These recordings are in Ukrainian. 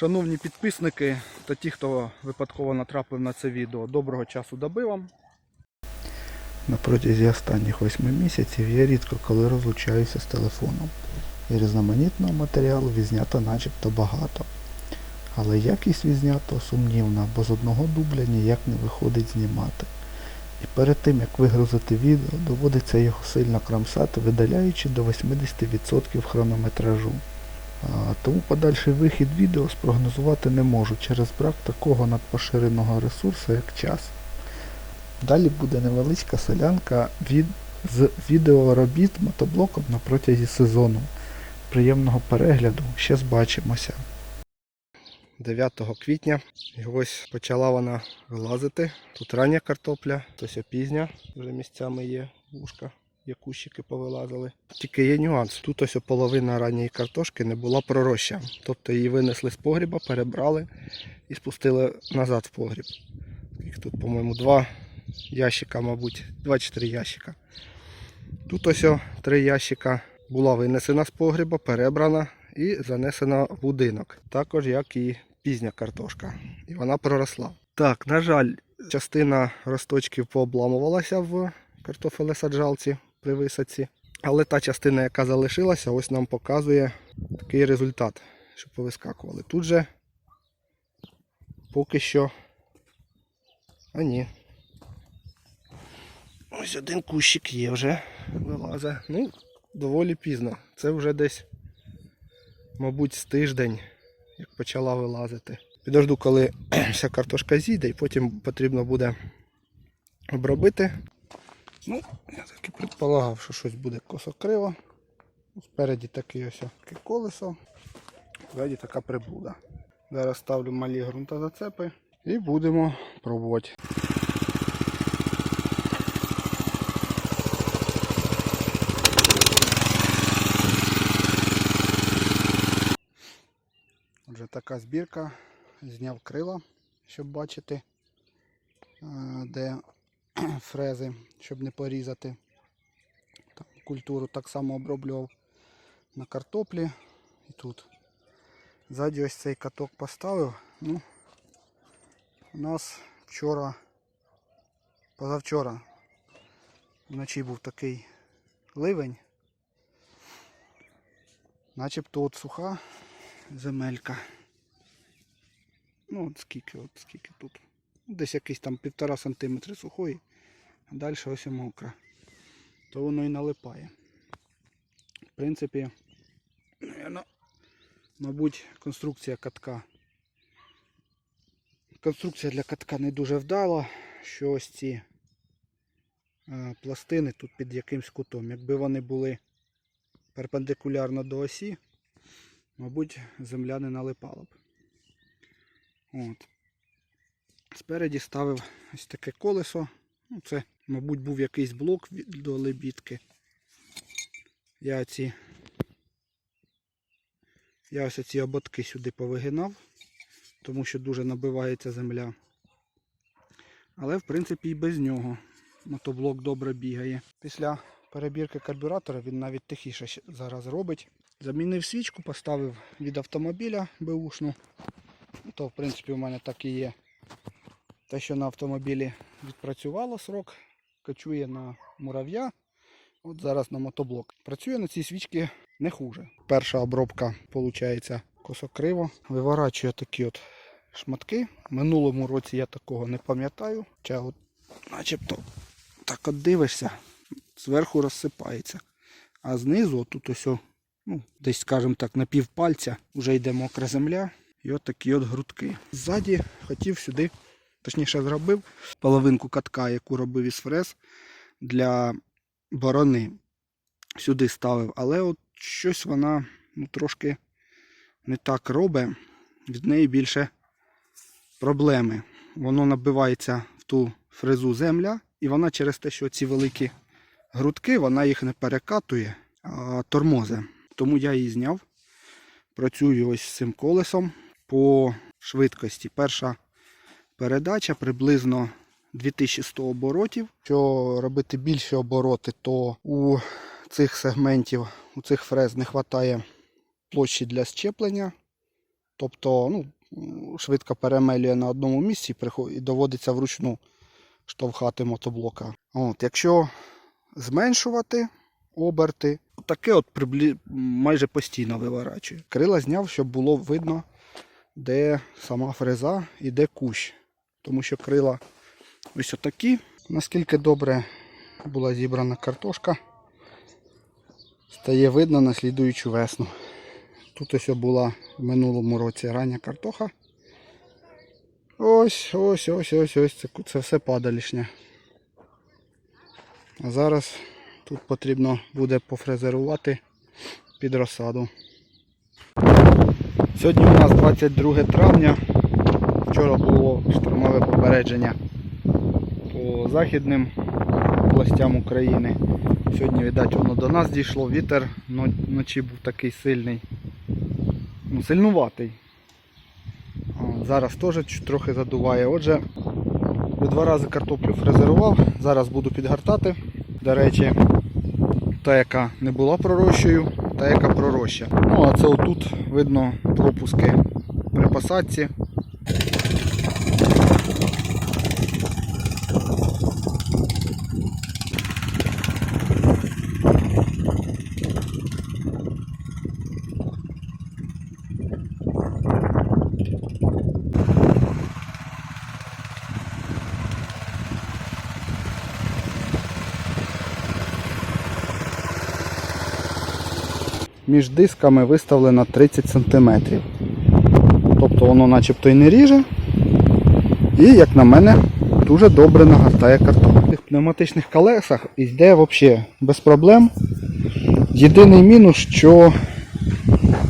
Шановні підписники та ті, хто випадково натрапив на це відео, доброго часу доби вам. На протязі останніх восьми місяців я рідко коли розлучаюся з телефоном. І різноманітного матеріалу відзнято начебто багато. Але якість відзнято сумнівна, бо з одного дубля ніяк не виходить знімати. І перед тим як вигрузити відео, доводиться його сильно кромсати, видаляючи до 80% хронометражу. Тому подальший вихід відео спрогнозувати не можу через брак такого надпоширеного ресурсу, як час. Далі буде невеличка солянка від, з відеоробіт мотоблоком на протязі сезону. Приємного перегляду, ще збачимося. 9 квітня. І ось почала вона вилазити. Тут рання картопля, ось пізня, вже місцями є вушка, є кущики повилазили. Тільки є нюанс. Тут ось половина ранньої картошки не була пророща. Тобто її винесли з погріба, перебрали і спустили назад в погріб. Їх тут, по-моєму, два ящика, мабуть, 2-4 ящика. Тут ось три ящика була винесена з погріба, перебрана і занесена в будинок. Також як і пізня картошка. І вона проросла. Так, на жаль, частина росточків пообламувалася в картофелесаджалці при висадці. Але та частина, яка залишилася, ось нам показує такий результат, що повискакували. Тут же поки що. А ні. Ось один кущик є вже вилазить. Ну, доволі пізно. Це вже десь, мабуть, з тиждень, як почала вилазити. Підожду, коли вся картошка зійде, і потім потрібно буде обробити. Ну, я так і предполагав, що щось буде косо-криво. Спереді таке ось таке колесо, ззаді така приблуда. Зараз ставлю малі ґрунтозацепи і будемо пробувати. Отже, така збірка. Зняв крила, щоб бачити, е, де фрези, щоб не порізати. Там культуру так само оброблював на картоплі і тут. Ззаді ось цей каток поставив. Ну, у нас вчора, позавчора, вночі був такий ливень. Начебто от суха земелька. Ну от скільки, от скільки тут. Десь якийсь там півтора сантиметри сухої, далі ось і мокра. То воно і налипає. В принципі, мабуть, конструкція катка. Конструкція для катка не дуже вдала, що ось ці е, пластини тут під якимсь кутом. Якби вони були перпендикулярно до осі, мабуть, земля не налипала б. От. Спереді ставив ось таке колесо. Ну, це, мабуть, був якийсь блок до лебідки. Я ці. Я ось ці ободки сюди повигинав, тому що дуже набивається земля. Але, в принципі, і без нього мотоблок добре бігає. Після перебірки карбюратора він навіть тихіше зараз робить. Замінив свічку, поставив від автомобіля беушну. Ну, То, в принципі, у мене так і є. Те, що на автомобілі відпрацювало срок, качує на мурав'я. От зараз на мотоблок. Працює на цій свічці не хуже. Перша обробка виходить косокриво. Виворачує такі от шматки. Минулому році я такого не пам'ятаю. Хоча от начебто так от дивишся, зверху розсипається. А знизу, тут ось, ну, десь, скажімо так, на півпальця вже йде мокра земля. І от такі от грудки. Ззаді хотів сюди, точніше зробив половинку катка, яку робив із фрез для борони. Сюди ставив, але от щось вона ну, трошки не так робить. Від неї більше проблеми. Воно набивається в ту фрезу земля, і вона через те, що ці великі грудки, вона їх не перекатує, а тормозе. Тому я її зняв. Працюю ось з цим колесом по швидкості. Перша передача приблизно 2100 оборотів. Якщо робити більші обороти, то у цих сегментів, у цих фрез не вистачає площі для щеплення. Тобто ну, швидко перемелює на одному місці і доводиться вручну штовхати мотоблока. От, якщо зменшувати оберти, таке от приблі... майже постійно виворачує. Крила зняв, щоб було видно, де сама фреза і де кущ. Тому що крила ось отакі. Наскільки добре була зібрана картошка, стає видно на слідуючу весну. Тут ось була в минулому році рання картоха. Ось, ось, ось, ось, ось. Це, це все падалішня. А зараз тут потрібно буде пофрезерувати під розсаду. Сьогодні у нас 22 травня. Вчора було штормове попередження по західним областям України. Сьогодні, видать, воно до нас дійшло. Вітер вночі був такий сильний. Ну, сильнуватий. Зараз теж трохи задуває. Отже, два рази картоплю фрезерував. Зараз буду підгортати. До речі, та, яка не була пророщою, та яка пророща. Ну, а це отут видно пропуски при посадці. Між дисками виставлено 30 см. Тобто воно начебто і не ріже. І, як на мене, дуже добре нагортає картоплю. В цих пневматичних колесах йде взагалі без проблем. Єдиний мінус, що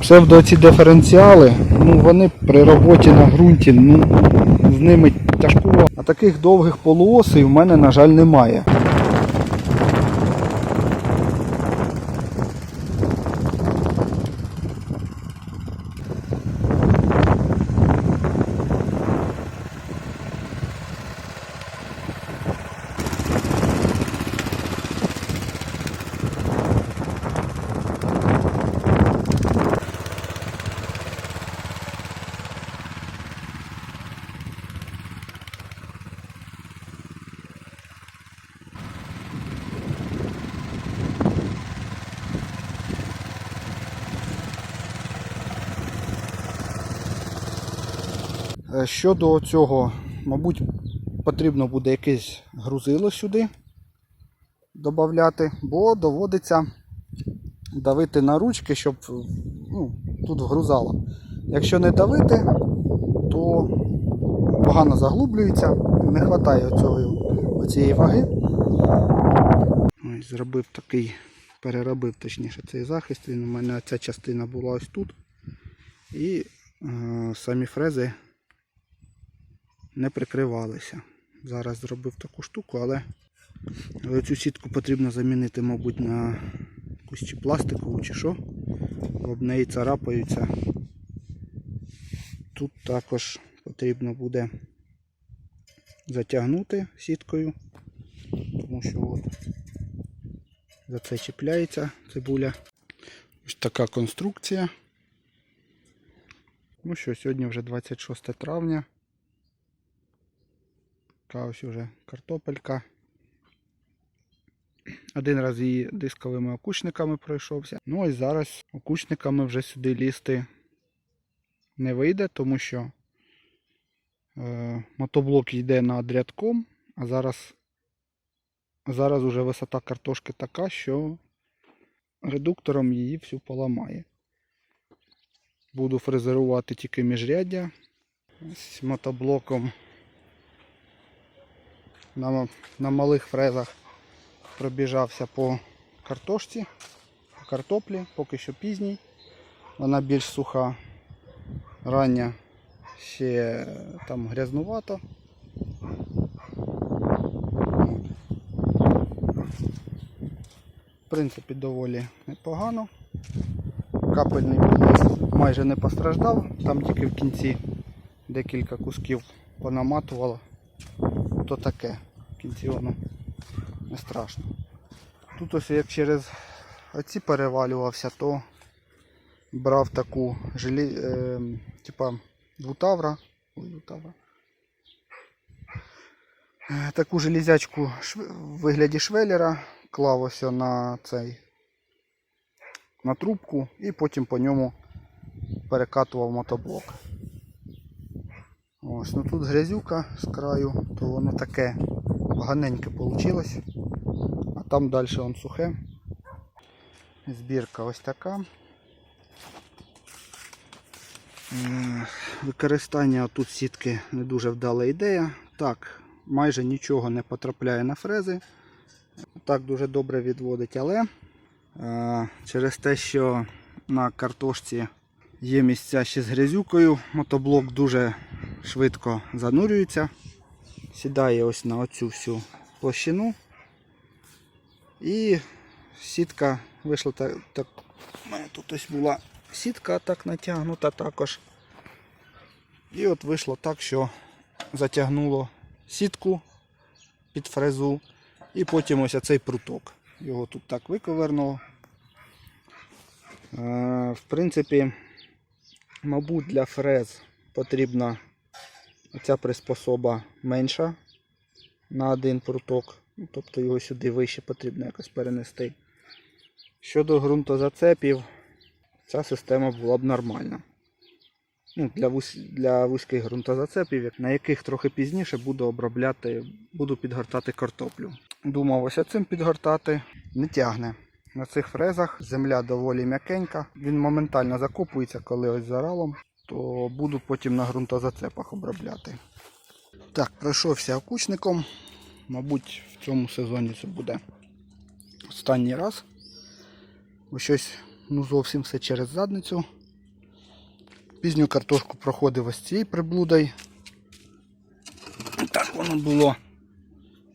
псевдо ці диференціали, ну вони при роботі на ґрунті, ну з ними тяжко. А таких довгих полуосей в мене, на жаль, немає. Щодо цього, мабуть, потрібно буде якесь грузило сюди додати, бо доводиться давити на ручки, щоб ну, тут вгрузало. Якщо не давити, то погано заглублюється, не вистачає цього, цієї ваги. Ось, зробив такий, переробив точніше цей захист. Він у мене ця частина була ось тут. І е, самі фрези не прикривалися. Зараз зробив таку штуку, але, але цю сітку потрібно замінити, мабуть, на якусь чи пластикову, чи що. Об неї царапаються. Тут також потрібно буде затягнути сіткою, тому що от за це чіпляється цибуля. Ось така конструкція. Ну що, сьогодні вже 26 травня. Така ось уже картопелька. Один раз її дисковими окучниками пройшовся. Ну ось зараз окучниками вже сюди лізти не вийде, тому що е, мотоблок йде над рядком, а зараз, зараз уже висота картошки така, що редуктором її всю поламає. Буду фрезерувати тільки міжряддя з мотоблоком на, на малих фрезах пробіжався по картошці, по картоплі, поки що пізній. Вона більш суха, рання ще там грязнувато. В принципі, доволі непогано. Капельний полос майже не постраждав, там тільки в кінці декілька кусків понаматувало то таке. Кінці воно не страшно. Тут ось як через оці перевалювався, то брав таку желі... е, типа двутавра. Ой, двутавра. Е, Таку железячку в вигляді швеллера, клав на цей на трубку і потім по ньому перекатував мотоблок. Ось, ну тут грязюка з краю, то воно таке поганеньке вийшло. А там далі он сухе. Збірка ось така. Використання тут сітки не дуже вдала ідея. Так, майже нічого не потрапляє на фрези. Так дуже добре відводить, але е, через те, що на картошці є місця ще з грязюкою, мотоблок дуже швидко занурюється. Сідає ось на оцю всю площину. І сітка вийшла так. так у мене тут ось була сітка так натягнута також. І от вийшло так, що затягнуло сітку під фрезу. І потім ось цей пруток. Його тут так виковернуло. Е, В принципі, мабуть, для фрез потрібна ця приспособа менша на один пруток. Ну, Тобто його сюди вище потрібно якось перенести. Щодо ґрунтозацепів, ця система була б нормальна. Ну, для, вуз... для вузьких ґрунтозацепів, на яких трохи пізніше буду обробляти, буду підгортати картоплю. Думав ось цим підгортати, не тягне. На цих фрезах земля доволі м'якенька. Він моментально закопується, коли ось заралом, то буду потім на ґрунтозацепах обробляти. Так, пройшовся окучником. Мабуть, в цьому сезоні це буде останній раз. Бо щось ну, зовсім все через задницю. Пізню картошку проходив ось цією приблудою. Так воно було.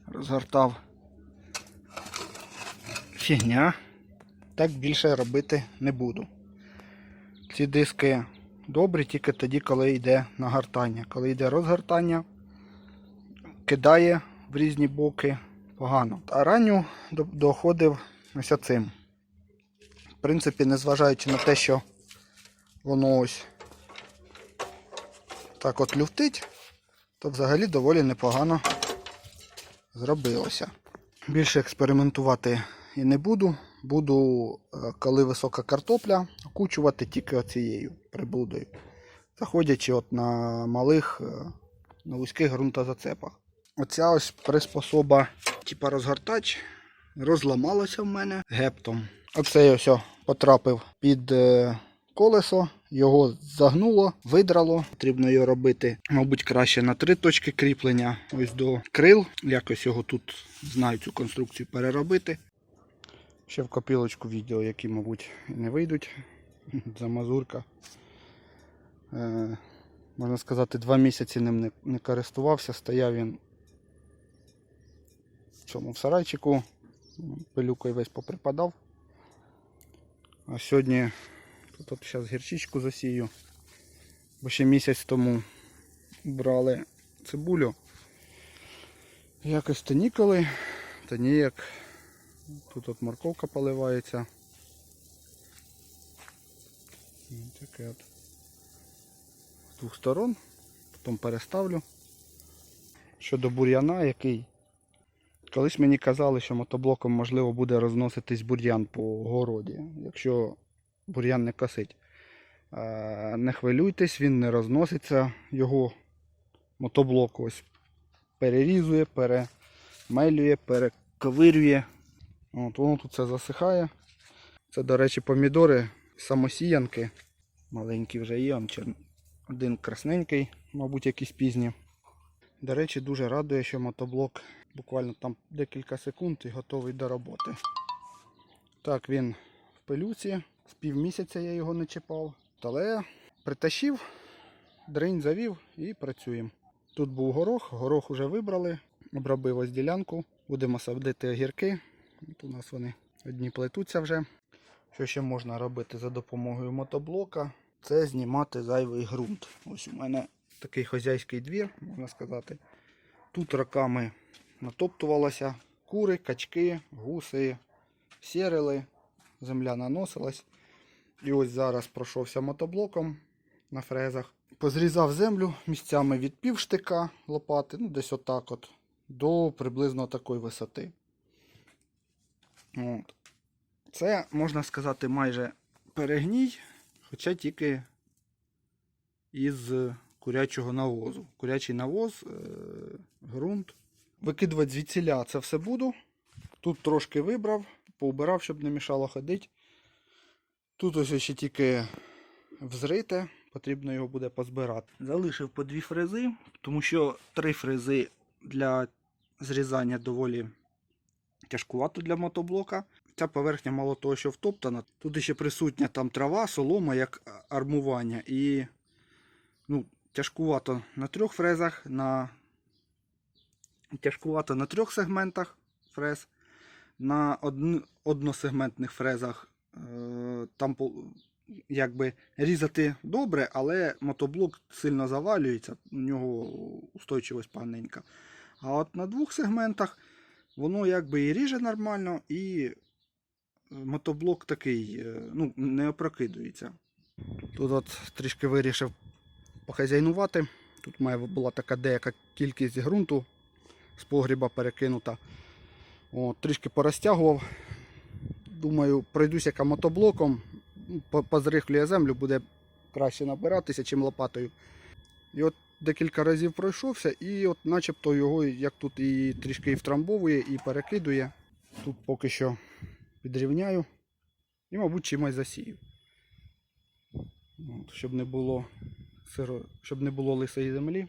Розгортав. Фігня. Так більше робити не буду. Ці диски добрі тільки тоді, коли йде нагортання. Коли йде розгортання, кидає в різні боки погано. А ранню доходив ось цим. В принципі, незважаючи на те, що воно ось так от люфтить, то взагалі доволі непогано зробилося. Більше експериментувати і не буду. Буду, е, коли висока картопля, окучувати тільки оцією приблудою. Заходячи от на малих, е, на вузьких ґрунтозацепах. Оця ось приспособа, типа розгортач, розламалася в мене гептом. Оцей ось о потрапив під е, колесо, його загнуло, видрало. Потрібно його робити, мабуть, краще на три точки кріплення. Ось до крил. Якось його тут знаю цю конструкцію переробити. Ще в копілочку відео, які, мабуть, не вийдуть. За мазурка. Е, можна сказати, два місяці ним не, користувався. Стояв він в цьому в сарайчику. Пилюкою весь поприпадав. А сьогодні тут от зараз гірчичку засію. Бо ще місяць тому брали цибулю. Якось то ніколи, та ніяк. Тут от морковка поливається. Таке от. З двох сторон. Потім переставлю. Щодо бур'яна, який Колись мені казали, що мотоблоком можливо буде розноситись бур'ян по городі, якщо бур'ян не косить. Е, Не хвилюйтесь, він не розноситься, його мотоблок ось перерізує, перемелює, перековирює. От, воно тут все засихає. Це, до речі, помідори самосіянки. Маленькі вже є, один красненький, мабуть, якісь пізні. До речі, дуже радує, що мотоблок буквально там декілька секунд і готовий до роботи. Так, він в пилюці. З півмісяця я його не чіпав. Але притащив, дринь завів і працюємо. Тут був горох, горох вже вибрали, обробив ось ділянку. Будемо садити огірки. От у нас вони одні плетуться вже. Що ще можна робити за допомогою мотоблока? Це знімати зайвий ґрунт. Ось у мене такий хозяйський двір, можна сказати. Тут роками натоптувалося кури, качки, гуси, сірили, земля наносилась. І ось зараз пройшовся мотоблоком на фрезах. Позрізав землю місцями від півштика лопати, ну десь отак от, до приблизно такої висоти. От. Це, можна сказати, майже перегній, хоча тільки із курячого навозу. Курячий навоз, е, ґрунт. Викидувати звідсіля це все буду. Тут трошки вибрав, поубирав, щоб не мішало ходити. Тут ось ще тільки взрите, потрібно його буде позбирати. Залишив по дві фрези, тому що три фрези для зрізання доволі тяжкувато для мотоблока. Ця поверхня мало того, що втоптана. Тут ще присутня там трава, солома, як армування. І ну, тяжкувато на трьох фрезах, на тяжкувато на трьох сегментах фрез. На одн... односегментних фрезах е... там якби різати добре, але мотоблок сильно завалюється, у нього устойчивість поганенька. А от на двох сегментах воно якби і ріже нормально, і е, мотоблок такий е, ну, не опрокидується. Тут от трішки вирішив похазяйнувати. Тут має була така деяка кількість ґрунту з погріба перекинута. От, трішки порозтягував. Думаю, пройдуся яка мотоблоком, ну, позрихлює землю, буде краще набиратися, чим лопатою. І от декілька разів пройшовся, і от начебто його як тут і трішки і втрамбовує, і перекидує. Тут поки що підрівняю. І, мабуть, чимось засію. От, щоб не було сиро, щоб не було лисої землі.